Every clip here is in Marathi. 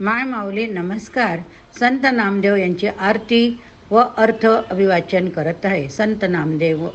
माय माऊली नमस्कार. संत नामदेव यांची आरती व अर्थ अभिवाचन करत आहे. संत नामदेव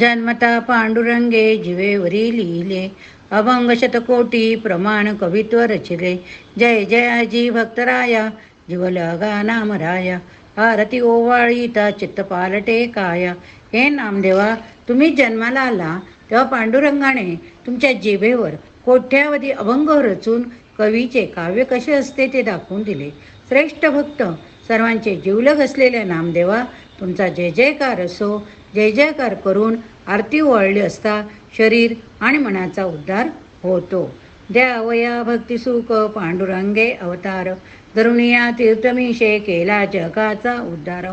जन्मता पांडुरंगे जिवेवरी लिहिले अभंग शतकोटी प्रमाण कवित्व रचिले. जय जयाजी भक्तराया जीवलगा नामराया आरती ओवाळीता चित्त पालटे काया. हे नामदेवा तुम्ही जन्माला आला तेव्हा पांडुरंगाने तुमच्या जिभेवर कोट्यावधी अभंग रचून कवीचे काव्य कसे असते ते दाखवून दिले. श्रेष्ठ भक्त सर्वांचे जीवलग असलेल्या नामदेवा तुमचा जय जयकार असो. जय जयकार करून आरती ओळली असता शरीर आणि मनाचा उद्धार होतो. द्यावया भक्तिसुख पांडुरंगे अवतार. तरुणिया तीर्थमीशे केला जगाचा उद्धार.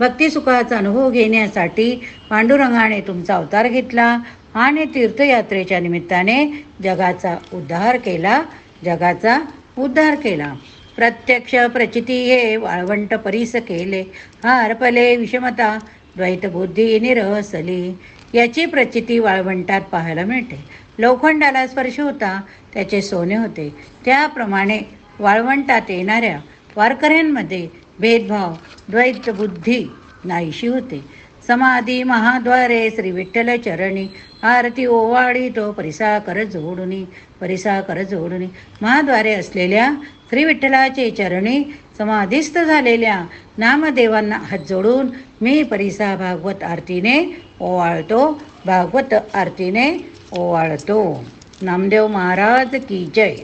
भक्तिसुखाचा अनुभव घेण्यासाठी पांडुरंगाने तुमचा अवतार घेतला आणि तीर्थयात्रेच्या निमित्ताने जगाचा उद्धार केला. जगाचा उद्धार केला. प्रत्यक्ष प्रचिती हे वाळवंट परीस केले. हारपले विषमता द्वैतबुद्धी निरहसली. याची प्रचिती वाळवंटात पाहायला मिळते. लोखंडाला स्पर्श होता त्याचे सोने होते. त्याप्रमाणे वाळवंटात येणाऱ्या वारकऱ्यांमध्ये भेदभाव द्वैतबुद्धी नाहीशी होते. समाधी महाद्वारे श्री विठ्ठल चरणी. आरती ओवाळी तो परिसा कर जोडुनी परिसा कर जोडुनी. महाद्वारे असलेल्या श्री विठ्ठलाचे चरणी समाधीस्थ झालेल्या नामदेवांना हात जोडून मी परिसा भागवत आरतीने ओवाळतो भागवत आरतीने ओवाळतो. नामदेव महाराज की जय.